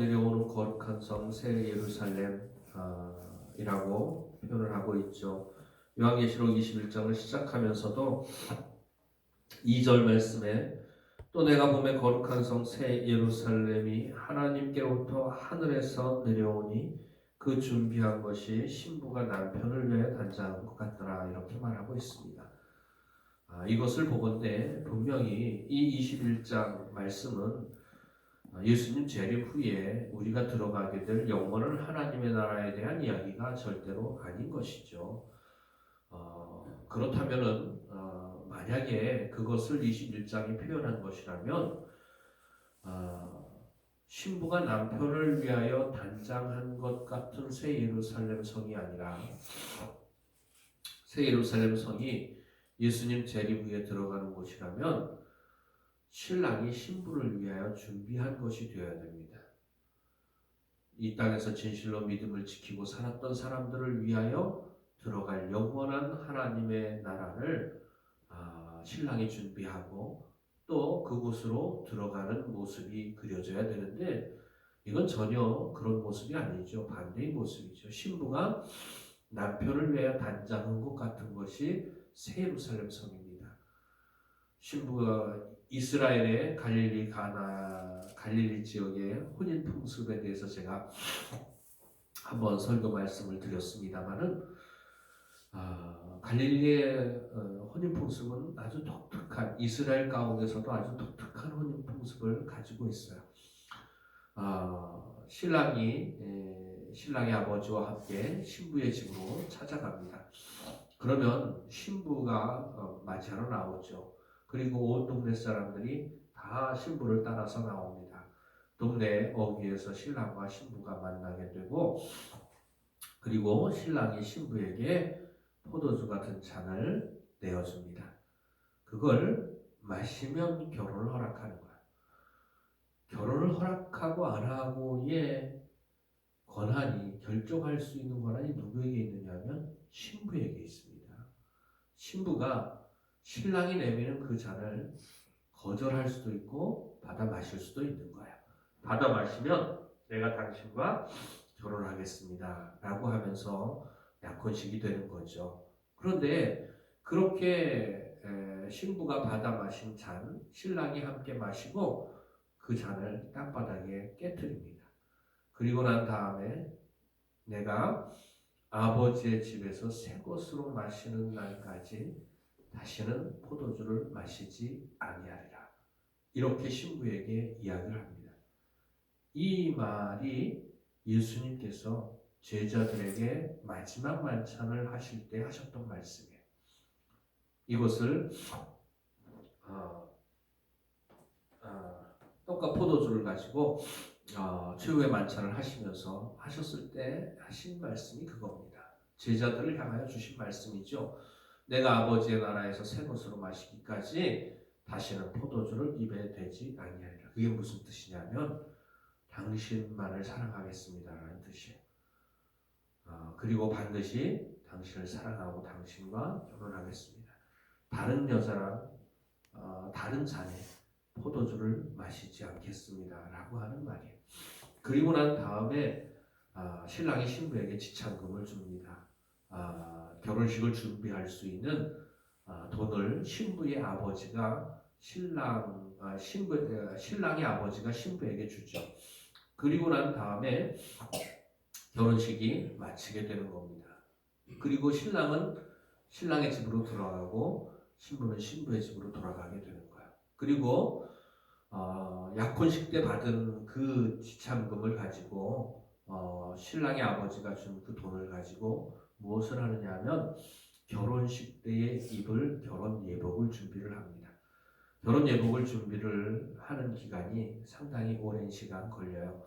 내려오는 거룩한 성 새 예루살렘이라고 표현을 하고 있죠. 요한계시록 21장을 시작하면서도 2절 말씀에 또 내가 봄에 거룩한 성 새 예루살렘이 하나님께로부터 하늘에서 내려오니 그 준비한 것이 신부가 남편을 위해 단장한 것 같더라 이렇게 말하고 있습니다. 아, 이것을 보건대 분명히 이 21장 말씀은 아, 예수님 재림 후에 우리가 들어가게 될 영원한 하나님의 나라에 대한 이야기가 절대로 아닌 것이죠. 어, 그렇다면은 어, 만약에 그것을 21장이 표현한 것이라면 어, 신부가 남편을 위하여 단장한 것 같은 새 예루살렘 성이 아니라 새 예루살렘 성이 예수님 재림 후에 들어가는 곳이라면 신랑이 신부를 위하여 준비한 것이 되어야 됩니다. 이 땅에서 진실로 믿음을 지키고 살았던 사람들을 위하여 들어갈 영원한 하나님의 나라를 아, 신랑이 준비하고 또 그곳으로 들어가는 모습이 그려져야 되는데 이건 전혀 그런 모습이 아니죠. 반대의 모습이죠. 신부가 남편을 위하여 단장한 것 같은 것이 새 예루살렘 성입니다. 신부가 이스라엘의 갈릴리 가나 갈릴리 지역의 혼인 풍습에 대해서 제가 한번 설교 말씀을 드렸습니다만은 아, 갈릴리의 어, 혼인 풍습은 아주 독특한 이스라엘 가운데서도 아주 독특한 혼인 풍습을 가지고 있어요. 아, 신랑이 에, 신랑의 아버지와 함께 신부의 집으로 찾아갑니다. 그러면 신부가 어, 맞이하러 나오죠. 그리고 온 동네 사람들이 다 신부를 따라서 나옵니다. 동네 어귀에서 신랑과 신부가 만나게 되고 그리고 신랑이 신부에게 포도주 같은 잔을 내어줍니다. 그걸 마시면 결혼을 허락하는 거야. 결혼을 허락하고 안 하고의 권한이 결정할 수 있는 권한이 누구에게 있느냐면 신부에게 있습니다. 신부가 신랑이 내미는 그 잔을 거절할 수도 있고 받아 마실 수도 있는 거예요. 받아 마시면 내가 당신과 결혼하겠습니다. 라고 하면서 약혼식이 되는 거죠. 그런데 그렇게 신부가 받아 마신 잔, 신랑이 함께 마시고 그 잔을 땅바닥에 깨뜨립니다. 그리고 난 다음에 내가 아버지의 집에서 새 것으로 마시는 날까지 다시는 포도주를 마시지 아니하리라. 이렇게 신부에게 이야기를 합니다. 이 말이 예수님께서 제자들에게 마지막 만찬을 하실 때 하셨던 말씀이에요. 이것을 어, 어, 떡과 포도주를 가지고 어, 최후의 만찬을 하시면서 하셨을 때 하신 말씀이 그겁니다. 제자들을 향하여 주신 말씀이죠. 내가 아버지의 나라에서 새 것으로 마시기까지 다시는 포도주를 입에 대지 아니하리라. 그게 무슨 뜻이냐면 당신만을 사랑하겠습니다라는 뜻이에요. 어, 그리고 반드시 당신을 사랑하고 당신과 결혼하겠습니다. 다른 여자랑 어, 다른 잔에 포도주를 마시지 않겠습니다라고 하는 말이에요. 그리고 난 다음에 어, 신랑이 신부에게 지참금을 줍니다. 아, 결혼식을 준비할 수 있는 아, 돈을 신부의 아버지가 신랑 아, 신부 신랑의 아버지가 신부에게 주죠. 그리고 난 다음에 결혼식이 마치게 되는 겁니다. 그리고 신랑은 신랑의 집으로 돌아가고 신부는 신부의 집으로 돌아가게 되는 거예요. 그리고 어, 약혼식 때 받은 그 지참금을 가지고 어, 신랑의 아버지가 준 그 돈을 가지고 무엇을 하느냐 하면 결혼식 때에 입을 결혼 예복을 준비를 합니다. 결혼 예복을 준비를 하는 기간이 상당히 오랜 시간 걸려요.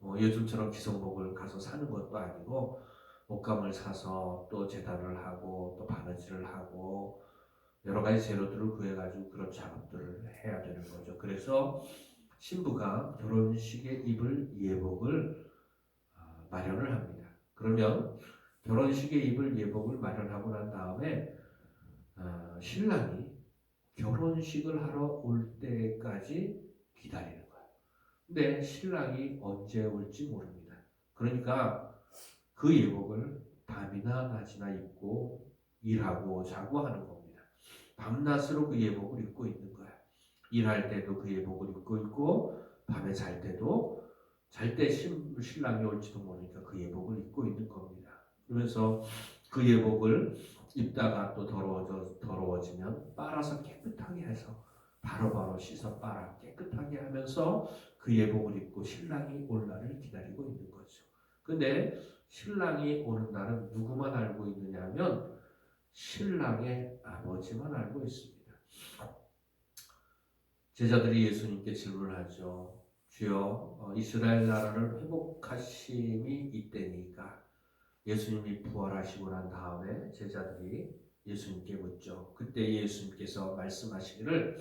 어, 요즘처럼 기성복을 가서 사는 것도 아니고 옷감을 사서 또 재단을 하고 또 바느질을 하고 여러 가지 재료들을 구해가지고 그런 작업들을 해야 되는 거죠. 그래서 신부가 결혼식에 입을 예복을 어, 마련을 합니다. 그러면 결혼식에 입을 예복을 마련하고 난 다음에 어, 신랑이 결혼식을 하러 올 때까지 기다리는 거예요. 근데 신랑이 언제 올지 모릅니다. 그러니까 그 예복을 밤이나 낮이나 입고 일하고 자고 하는 겁니다. 밤낮으로 그 예복을 입고 있는 거야. 일할 때도 그 예복을 입고 있고 밤에 잘 때도 잘 때 신랑이 올지도 모르니까 그 예복을 입고 있는 겁니다. 그러면서 그 예복을 입다가 또 더러워져 더러워지면 빨아서 깨끗하게 해서 바로 바로 씻어 빨아 깨끗하게 하면서 그 예복을 입고 신랑이 올 날을 기다리고 있는 거죠. 근데 신랑이 오는 날은 누구만 알고 있느냐면 신랑의 아버지만 알고 있습니다. 제자들이 예수님께 질문하죠. 주여 어, 이스라엘 나라를 회복하심이 이때니까 예수님이 부활하시고 난 다음에 제자들이 예수님께 묻죠. 그때 예수님께서 말씀하시기를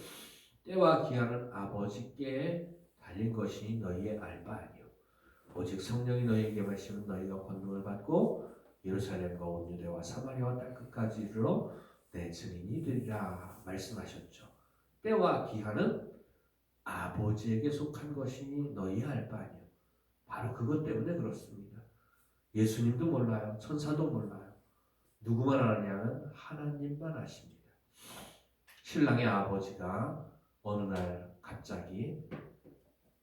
때와 기한은 아버지께 달린 것이 너희의 알바 아니요 오직 성령이 너희에게 말씀은 너희가 권능을 받고 예루살렘과 온 유대와 사마리아와 땅 끝까지 이르러 내 증인이 되리라 말씀하셨죠. 때와 기한은 아버지에게 속한 것이니 너희 알바 아니요. 바로 그것 때문에 그렇습니다. 예수님도 몰라요. 천사도 몰라요. 누구만 아느냐면 하나님만 아십니다. 신랑의 아버지가 어느 날 갑자기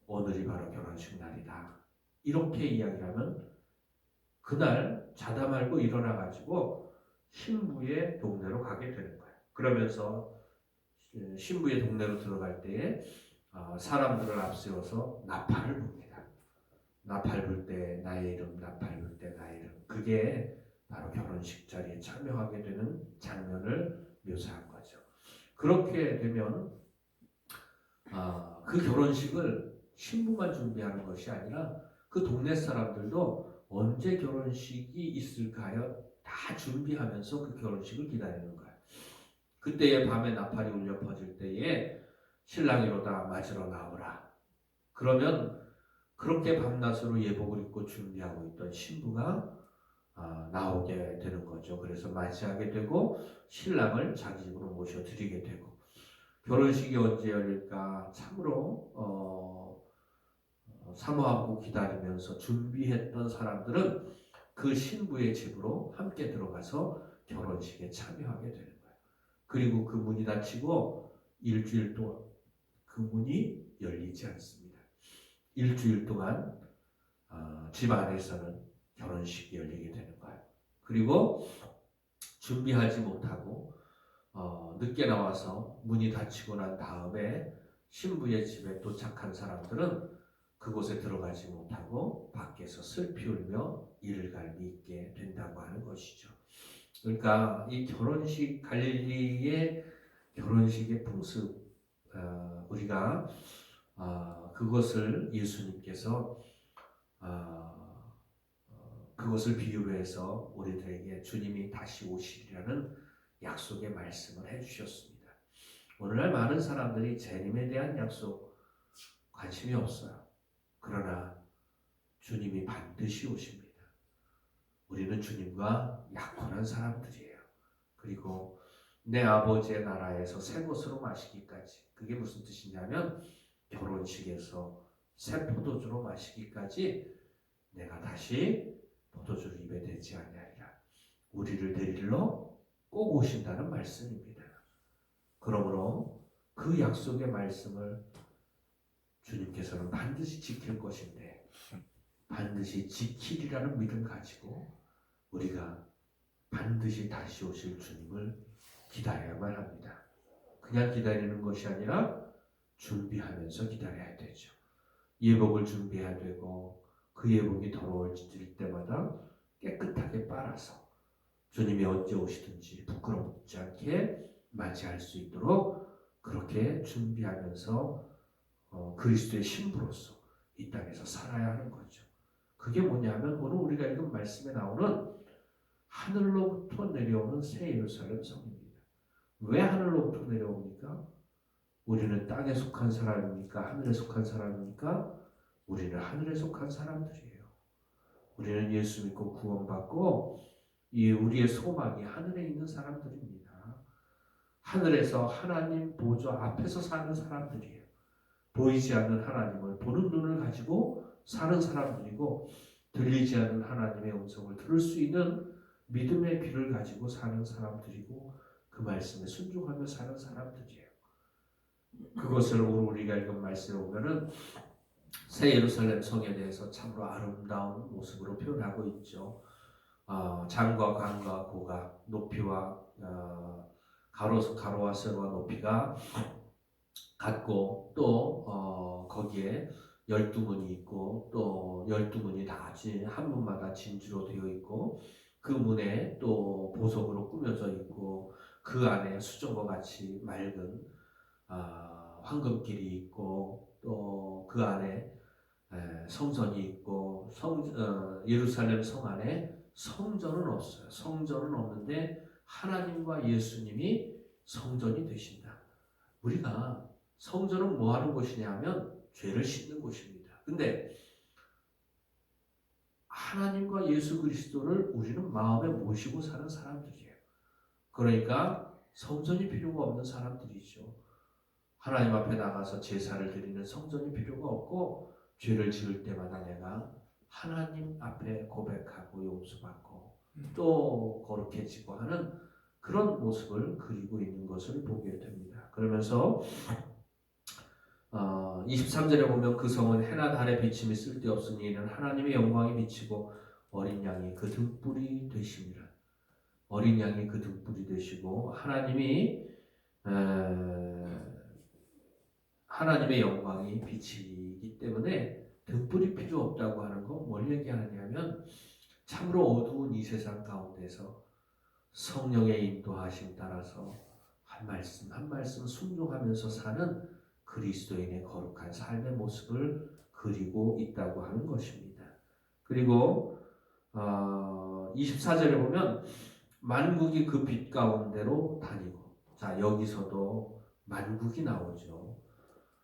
오늘이 바로 결혼식 날이다. 이렇게 이야기하면 그날 자다 말고 일어나 가지고 신부의 동네로 가게 되는 거예요. 그러면서 신부의 동네로 들어갈 때에 어, 사람들을 앞세워서 나팔을 붑니다. 나팔 불때 나의 이름, 나팔 불때 나의 이름. 그게 바로 결혼식 자리에 참여하게 되는 장면을 묘사한 거죠. 그렇게 되면 아, 그 결혼식을 신부만 준비하는 것이 아니라 그 동네 사람들도 언제 결혼식이 있을까요? 다 준비하면서 그 결혼식을 기다리는 거예요. 그때의 밤에 나팔이 울려 퍼질 때에 신랑이로다 맞으러 나오라. 그러면 그렇게 밤낮으로 예복을 입고 준비하고 있던 신부가 아, 나오게 되는 거죠. 그래서 맞이하게 되고 신랑을 자기 집으로 모셔드리게 되고 결혼식이 언제 열릴까 참으로 어, 어, 사모하고 기다리면서 준비했던 사람들은 그 신부의 집으로 함께 들어가서 결혼식에 참여하게 되는 거예요. 그리고 그 문이 닫히고 일주일 동안 그 문이 열리지 않습니다. 일주일 동안 어, 집 안에서는 결혼식이 열리게 되는 거예요. 그리고 준비하지 못하고 어, 늦게 나와서 문이 닫히고 난 다음에 신부의 집에 도착한 사람들은 그곳에 들어가지 못하고 밖에서 슬피 울며 이를 갈미 있게 된다고 하는 것이죠. 그러니까 이 결혼식 갈릴리의 결혼식의 풍습 어, 우리가 어, 그것을 예수님께서 어, 어, 그것을 비유로 해서 우리들에게 주님이 다시 오시리라는 약속의 말씀을 해주셨습니다. 오늘날 많은 사람들이 재림에 대한 약속 관심이 없어요. 그러나 주님이 반드시 오십니다. 우리는 주님과 약혼한 사람들이에요. 그리고 내 아버지의 나라에서 새 것으로 마시기까지 그게 무슨 뜻이냐면 결혼식에서 새 포도주로 마시기까지 내가 다시 포도주를 입에 대지 아니하리라. 우리를 데리러 꼭 오신다는 말씀입니다. 그러므로 그 약속의 말씀을 주님께서는 반드시 지킬 것인데 반드시 지키리라는 믿음 가지고 우리가 반드시 다시 오실 주님을 기다려야만 합니다. 그냥 기다리는 것이 아니라 준비하면서 기다려야 되죠. 예복을 준비해야 되고 그 예복이 더러워질 때마다 깨끗하게 빨아서 주님이 언제 오시든지 부끄럽지 않게 맞이할 수 있도록 그렇게 준비하면서 어, 그리스도의 신부로서 이 땅에서 살아야 하는 거죠. 그게 뭐냐면 오늘 우리가 읽은 말씀에 나오는 하늘로부터 내려오는 새 예루살렘 성입니다. 왜 하늘로부터 내려옵니까? 우리는 땅에 속한 사람입니까? 하늘에 속한 사람입니까? 우리는 하늘에 속한 사람들이에요. 우리는 예수 믿고 구원받고 이 우리의 소망이 하늘에 있는 사람들입니다. 하늘에서 하나님 보좌 앞에서 사는 사람들이에요. 보이지 않는 하나님을 보는 눈을 가지고 사는 사람들이고 들리지 않는 하나님의 음성을 들을 수 있는 믿음의 귀를 가지고 사는 사람들이고 그 말씀에 순종하며 사는 사람들이에요. 그것을 우리가 읽은 말씀에 보면은 새 예루살렘 성에 대해서 참으로 아름다운 모습으로 표현하고 있죠. 어, 장과 강과 고가 높이와 어, 가로 가로와 세로와 높이가 같고 또 어, 거기에 열두 문이 있고 또 열두 문이 다한 문마다 진주로 되어 있고 그 문에 또 보석으로 꾸며져 있고 그 안에 수정과 같이 맑은 아, 황금길이 있고 또 그 안에 에, 성전이 있고 성 어, 예루살렘 성 안에 성전은 없어요. 성전은 없는데 하나님과 예수님이 성전이 되신다. 우리가 성전은 뭐 하는 곳이냐면 죄를 씻는 곳입니다. 근데 하나님과 예수 그리스도를 우리는 마음에 모시고 사는 사람들이에요. 그러니까 성전이 필요가 없는 사람들이죠. 하나님 앞에 나가서 제사를 드리는 성전이 필요가 없고 죄를 지을 때마다 내가 하나님 앞에 고백하고 용서받고 또 거룩해지고 하는 그런 모습을 그리고 있는 것을 보게 됩니다. 그러면서 어, 23절에 보면 그 성은 해나 달의 비침이 쓸데없으니 이는 하나님의 영광이 비치고 어린 양이 그 등불이 되십니다. 어린 양이 그 등불이 되시고 하나님이 에, 하나님의 영광이 비치기 때문에 등불이 필요 없다고 하는 건 뭘 얘기하느냐면 참으로 어두운 이 세상 가운데서 성령의 인도하심 따라서 한 말씀 한 말씀 순종하면서 사는 그리스도인의 거룩한 삶의 모습을 그리고 있다고 하는 것입니다. 그리고 어, 24절에 보면 만국이 그 빛 가운데로 다니고 자 여기서도 만국이 나오죠.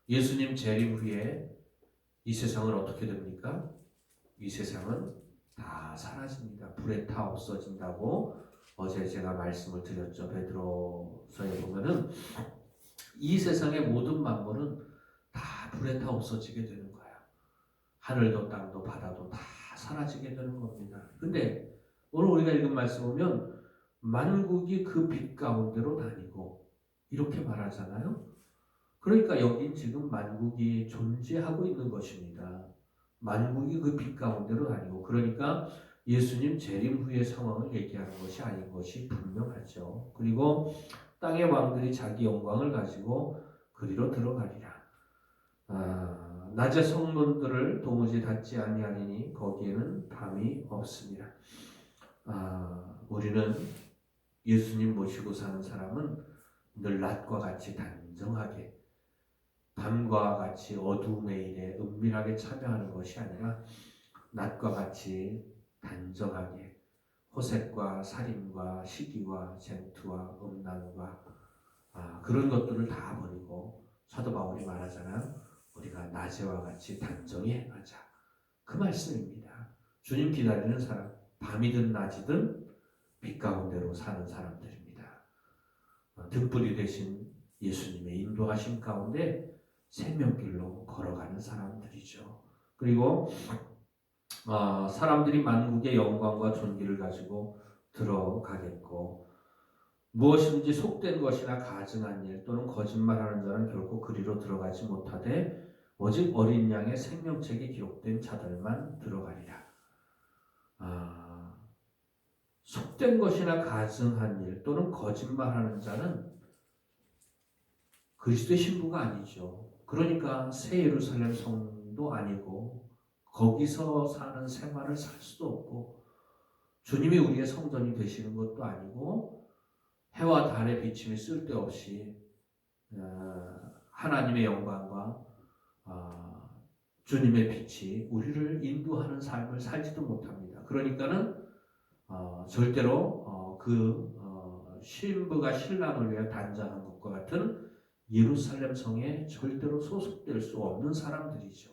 예수님 재림 후에 이 세상은 어떻게 됩니까? 이 세상은 다 사라집니다. 불에 타 없어진다고 어제 제가 말씀을 드렸죠. 베드로서에 보면은 이 세상의 모든 만물은 다 불에 타 없어지게 되는 거야. 하늘도 땅도 바다도 다 사라지게 되는 겁니다. 근데 오늘 우리가 읽은 말씀 보면 만국이 그 빛 가운데로 다니고 이렇게 말하잖아요. 그러니까 여긴 지금 만국이 존재하고 있는 것입니다. 만국이 그 빛 가운데로 다니고 그러니까 예수님 재림 후의 상황을 얘기하는 것이 아닌 것이 분명하죠. 그리고 땅의 왕들이 자기 영광을 가지고 그리로 들어가리라. 아, 낮의 성문들을 도무지 닫지 아니하리니 거기에는 밤이 없습니다. 아, 우리는 예수님 모시고 사는 사람은 늘 낮과 같이 단정하게 밤과 같이 어두움의 일에 은밀하게 참여하는 것이 아니라 낮과 같이 단정하게 호색과 살인과 시기와 쟁투와 음란과 아, 그런 것들을 다 버리고 사도 바울이 말하잖아요. 우리가 낮에와 같이 단정히 행하자. 그 말씀입니다. 주님 기다리는 사람, 밤이든 낮이든 빛 가운데로 사는 사람들입니다. 어, 등불이 되신 예수님의 인도하심 가운데 생명길로 걸어가는 사람들이죠. 그리고 어, 사람들이 만국의 영광과 존귀를 가지고 들어가겠고 무엇인지 속된 것이나 가증한 일 또는 거짓말하는 자는 결코 그리로 들어가지 못하되 오직 어린 양의 생명책이 기록된 자들만 들어가리라. 아, 속된 것이나 가증한 일 또는 거짓말하는 자는 그리스도의 신부가 아니죠. 그러니까 새 예루살렘 성도 아니고 거기서 사는 생활을 살 수도 없고 주님이 우리의 성전이 되시는 것도 아니고 해와 달의 비침이 쓸데없이 어, 하나님의 영광과 어, 주님의 빛이 우리를 인도하는 삶을 살지도 못합니다. 그러니까는 어, 절대로 그 신부가 신랑을 위해 단장한 것과 같은 예루살렘 성에 절대로 소속될 수 없는 사람들이죠.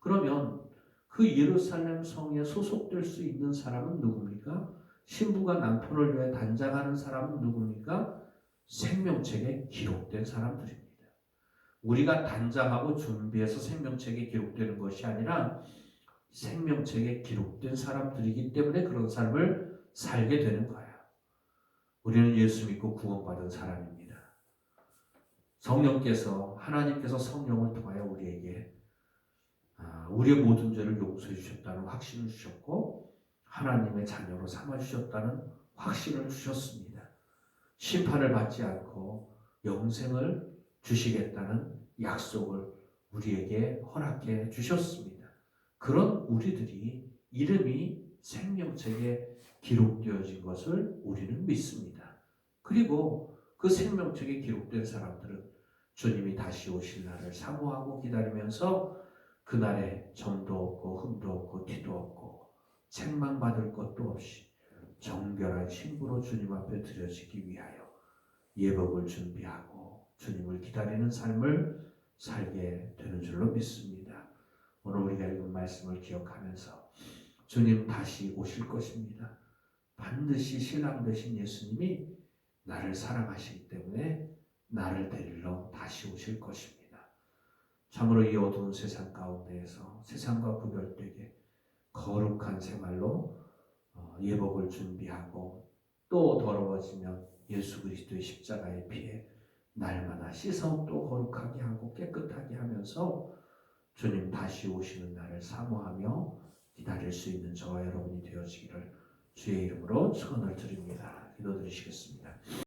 그러면 그 예루살렘 성에 소속될 수 있는 사람은 누굽니까? 신부가 남편을 위해 단장하는 사람은 누굽니까? 생명책에 기록된 사람들입니다. 우리가 단장하고 준비해서 생명책에 기록되는 것이 아니라 생명책에 기록된 사람들이기 때문에 그런 삶을 살게 되는 거야. 우리는 예수 믿고 구원받은 사람입니다. 성령께서 하나님께서 성령을 통하여 우리에게 아, 우리의 모든 죄를 용서해 주셨다는 확신을 주셨고 하나님의 자녀로 삼아 주셨다는 확신을 주셨습니다. 심판을 받지 않고 영생을 주시겠다는 약속을 우리에게 허락해 주셨습니다. 그런 우리들이 이름이 생명책에 기록되어진 것을 우리는 믿습니다. 그리고 그 생명책에 기록된 사람들은 주님이 다시 오실 날을 사모하고 기다리면서 그날에 점도 없고 흠도 없고 티도 없고 책망받을 것도 없이 정결한 신부로 주님 앞에 드려지기 위하여 예복을 준비하고 주님을 기다리는 삶을 살게 되는 줄로 믿습니다. 오늘 우리가 읽은 말씀을 기억하면서 주님 다시 오실 것입니다. 반드시 신랑 되신 예수님이 나를 사랑하시기 때문에 나를 데리러 다시 오실 것입니다. 참으로 이 어두운 세상 가운데에서 세상과 구별되게 거룩한 생활로 어, 예복을 준비하고 또 더러워지면 예수 그리스도의 십자가의 피에 날마다 씻어 또 거룩하게 하고 깨끗하게 하면서 주님 다시 오시는 날을 사모하며 기다릴 수 있는 저와 여러분이 되어지기를 주의 이름으로 축원을 드립니다. 기도드리시겠습니다.